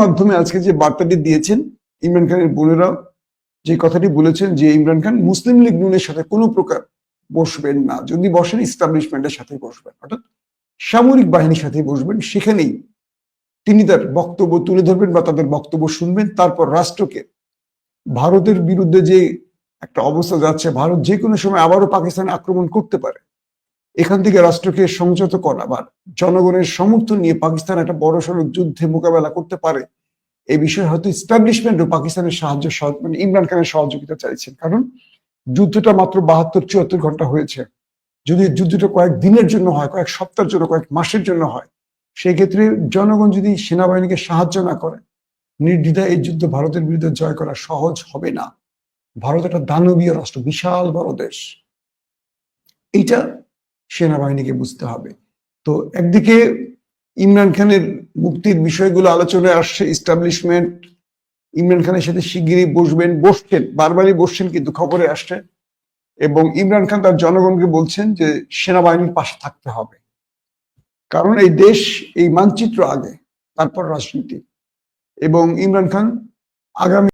মাধ্যমে আজকে যে বার্তাটি দিয়েছেন ইমরান খানের বোনেরা, যে কথাটি বলেছেন যে ইমরান খান মুসলিম লীগ নুনের সাথে কোনো প্রকার বসবেন না। যদি বসেন ইস্টাবলিশমেন্টের সাথে বসবেন, অর্থাৎ সামরিক বাহিনীর সাথে বসবেন, সেখানেই তিনি তার বক্তব্য তুলে ধরবেন বা তাদের বক্তব্য শুনবেন, তারপর রাষ্ট্রকে ভারতের বিরুদ্ধে যে একটা অবস্থা যাচ্ছে, ভারত যে কোনো সময় আবারও পাকিস্তান আক্রমণ করতে পারে। এখান থেকে রাষ্ট্রকে সংযত করা বা জনগণের সমর্থন নিয়ে পাকিস্তান একটা বড় সড়ক যুদ্ধে মোকাবেলা করতে পারে। এই বিষয়ে হয়তো ইস্টাবলিশমেন্টও পাকিস্তানের সাহায্য মানে ইমরান খানের সহযোগিতা চাইছেন। কারণ যুদ্ধটা মাত্র বাহাত্তর, চুয়াত্তর ঘণ্টা হয়েছে। যদি যুদ্ধটা কয়েক দিনের জন্য হয়, কয়েক সপ্তাহের জন্য, কয়েক মাসের জন্য হয়, সেই ক্ষেত্রে জনগণ যদি সেনাবাহিনীকে সাহায্য না করে, নির্দ্বিধায় এই যুদ্ধ ভারতের বিরুদ্ধে জয় করা সহজ হবে না। ভারত একটা দানবীয় রাষ্ট্র, বিশাল বড় দেশ। এইটা সেনাবাহিনীকে বুঝতে হবে। তো একদিকে ইমরান খানের মুক্তির বিষয়গুলো আলোচনায় আসছে ইস্টাবলিশমেন্ট ইমরান খানের সাথে শিগগিরই বসবেন, বসছেন, বারবারই বসছেন কিন্তু খবরে আসছে এবং ইমরান খান তার জনগণকে বলছেন যে সেনাবাহিনীর পাশে থাকতে হবে। কারণ এই দেশ, এই মানচিত্র আগে, তারপর রাজনীতি। এবং ইমরান খান আগামী